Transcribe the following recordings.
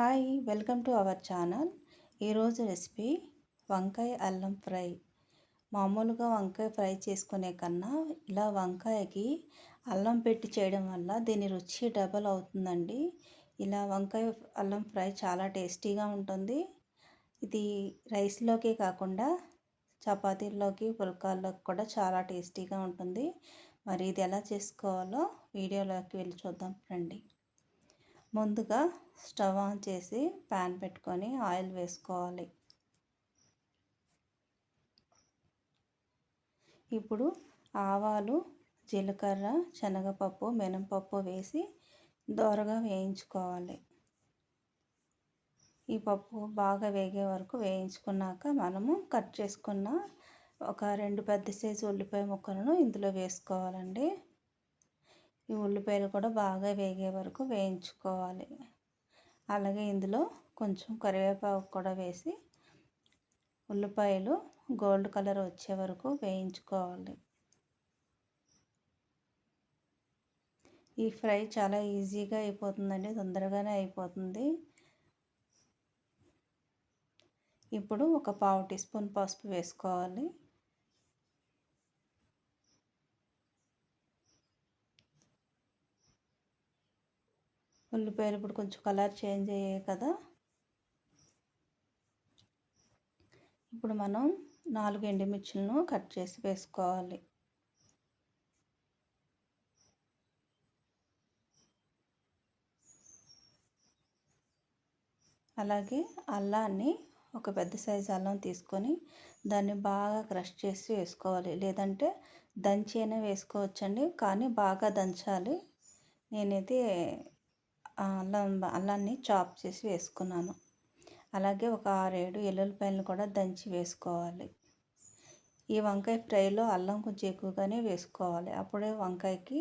Hi welcome to our channel. ఈరోజు recipe వంకాయ అల్లం ఫ్రై. మామూలుగా వంకాయ ఫ్రై చేసుకునే కన్నా ఇలా వంకాయకి అల్లం పెట్టి చేయడం వల్ల దీని రుచి డబల్ అవుతుందండి. ఇలా వంకాయ అల్లం ఫ్రై చాలా టేస్టీగా ఉంటుంది. ఇది రైస్లోకే కాకుండా చపాతీల్లోకి పుల్కాల్లోకి కూడా చాలా టేస్టీగా ఉంటుంది. మరి ఇది ఎలా చేసుకోవాలో వీడియోలోకి వెళ్ళి చూద్దాం రండి. ముందుగా స్టవ్ ఆన్ చేసి ప్యాన్ పెట్టుకొని ఆయిల్ వేసుకోవాలి. ఇప్పుడు ఆవాలు జీలకర్ర శనగపప్పు మినపప్పు వేసి దోరగా వేయించుకోవాలి. ఈ పప్పు బాగా వేగే వరకు వేయించుకున్నాక మనము కట్ చేసుకున్న ఒక రెండు పెద్ద సైజు ఉల్లిపాయ ముక్కలను ఇందులో వేసుకోవాలండి. ఈ ఉల్లిపాయలు కూడా బాగా వేగే వరకు వేయించుకోవాలి. అలాగే ఇందులో కొంచెం కరివేపాకు కూడా వేసి ఉల్లిపాయలు గోల్డ్ కలర్ వచ్చే వరకు వేయించుకోవాలి. ఈ ఫ్రై చాలా ఈజీగా అయిపోతుందండి తొందరగానే అయిపోతుంది. ఇప్పుడు ఒక పావు టీ స్పూన్ పసుపు వేసుకోవాలి. ఉల్లిపాయలు ఇప్పుడు కొంచెం కలర్ చేంజ్ అయ్యాయి కదా. ఇప్పుడు మనం నాలుగు ఎండుమిర్చులను కట్ చేసి వేసుకోవాలి. అలాగే అల్లాన్ని ఒక పెద్ద సైజు అల్లం తీసుకొని దాన్ని బాగా క్రష్ చేసి వేసుకోవాలి. లేదంటే దంచి అయినా వేసుకోవచ్చండి కానీ బాగా దంచాలి. నేనైతే అల్లం అల్లాన్ని చాప్ చేసి వేసుకున్నాను. అలాగే ఒక ఆరేడు ఎల్లుల్లిపాయలను కూడా దంచి వేసుకోవాలి. ఈ వంకాయ ఫ్రైలో అల్లం కొంచెం ఎక్కువగానే వేసుకోవాలి. అప్పుడే వంకాయకి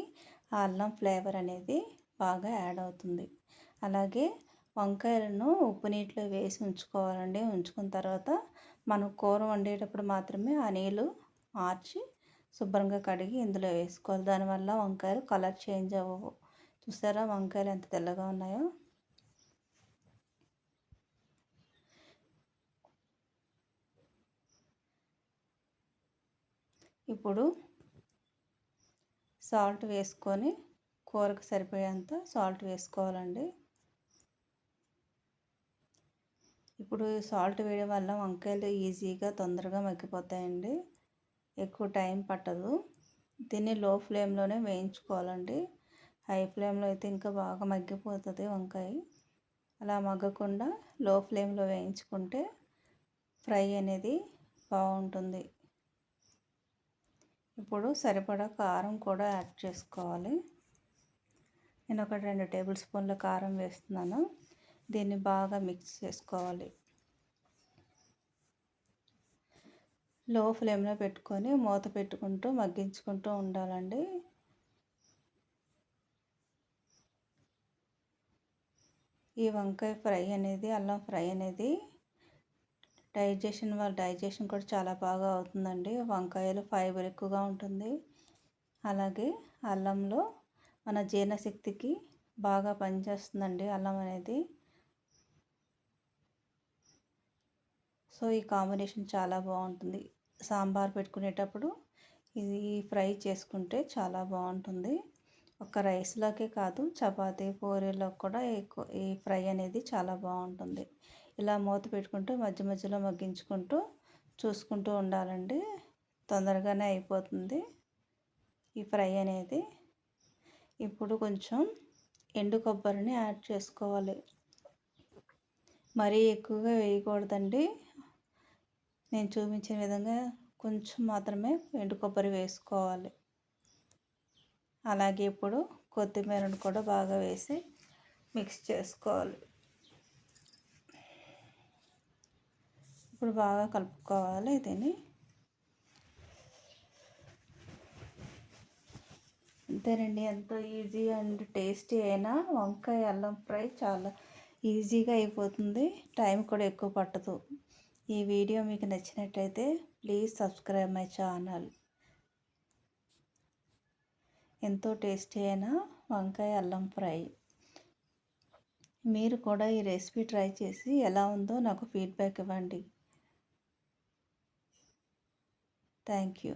ఆ అల్లం ఫ్లేవర్ అనేది బాగా యాడ్ అవుతుంది. అలాగే వంకాయలను ఉప్పు నీటిలో వేసి ఉంచుకోవాలండి. ఉంచుకున్న తర్వాత మనం కూర వండేటప్పుడు మాత్రమే ఆ నీళ్ళు మార్చి శుభ్రంగా కడిగి ఇందులో వేసుకోవాలి. దానివల్ల వంకాయలు కలర్ చేంజ్ అవ్వవు. చూసారా వంకాయలు ఎంత తెల్లగా ఉన్నాయో? ఇప్పుడు సాల్ట్ వేసుకొని కూరకు సరిపోయేంత సాల్ట్ వేసుకోవాలండి. ఇప్పుడు సాల్ట్ వేయడం వల్ల వంకాయలు ఈజీగా తొందరగా మగ్గిపోతాయండి. ఎక్కువ టైం పట్టదు. దీన్ని లో ఫ్లేమ్లోనే వేయించుకోవాలండి. హై ఫ్లేమ్లో అయితే ఇంకా బాగా మగ్గిపోతుంది వంకాయ. అలా మగ్గకుండా లో ఫ్లేమ్లో వేయించుకుంటే ఫ్రై అనేది బాగుంటుంది. ఇప్పుడు సరిపడా కారం కూడా యాడ్ చేసుకోవాలి. నేను ఒక రెండు టేబుల్ స్పూన్ల కారం వేస్తున్నాను. దీన్ని బాగా మిక్స్ చేసుకోవాలి. లో ఫ్లేమ్లో పెట్టుకొని మూత పెట్టుకుంటూ మగ్గించుకుంటూ ఉండాలండి. ఈ వంకాయ ఫ్రై అనేది అల్లం ఫ్రై అనేది డైజెషన్ వాళ్ళ డైజెషన్ కూడా చాలా బాగా అవుతుందండి. వంకాయలు ఫైబర్ ఎక్కువగా ఉంటుంది. అలాగే అల్లంలో మన జీర్ణశక్తికి బాగా పనిచేస్తుందండి అల్లం అనేది. సో ఈ కాంబినేషన్ చాలా బాగుంటుంది. సాంబార్ పెట్టుకునేటప్పుడు ఇది ఫ్రై చేసుకుంటే చాలా బాగుంటుంది. ఒక రైస్లోకే కాదు చపాతీ పూరీలో కూడా ఎక్కువ ఈ ఫ్రై అనేది చాలా బాగుంటుంది. ఇలా మూత పెట్టుకుంటూ మధ్య మధ్యలో మగ్గించుకుంటూ చూసుకుంటూ ఉండాలండి. తొందరగానే అయిపోతుంది ఈ ఫ్రై అనేది. ఇప్పుడు కొంచెం ఎండు కొబ్బరిని యాడ్ చేసుకోవాలి. మరీ ఎక్కువగా వేయకూడదండి. నేను చూపించిన విధంగా కొంచెం మాత్రమే ఎండు కొబ్బరి వేసుకోవాలి. అలాగే ఇప్పుడు కొత్తిమీరను కూడా బాగా వేసి మిక్స్ చేసుకోవాలి. ఇప్పుడు బాగా కలుపుకోవాలి దీన్ని. అంతేనండి ఎంతో ఈజీ అండ్ టేస్టీ అయినా వంకాయ అల్లం ఫ్రై చాలా ఈజీగా అయిపోతుంది. టైం కూడా ఎక్కువ పట్టదు. ఈ వీడియో మీకు నచ్చినట్లయితే ప్లీజ్ సబ్స్క్రైబ్ మై ఛానల్. ఎంతో టేస్టీ అయిన వంకాయ అల్లం ఫ్రై. మీరు కూడా ఈ రెసిపీ ట్రై చేసి ఎలా ఉందో నాకు ఫీడ్బ్యాక్ ఇవ్వండి. Thank you.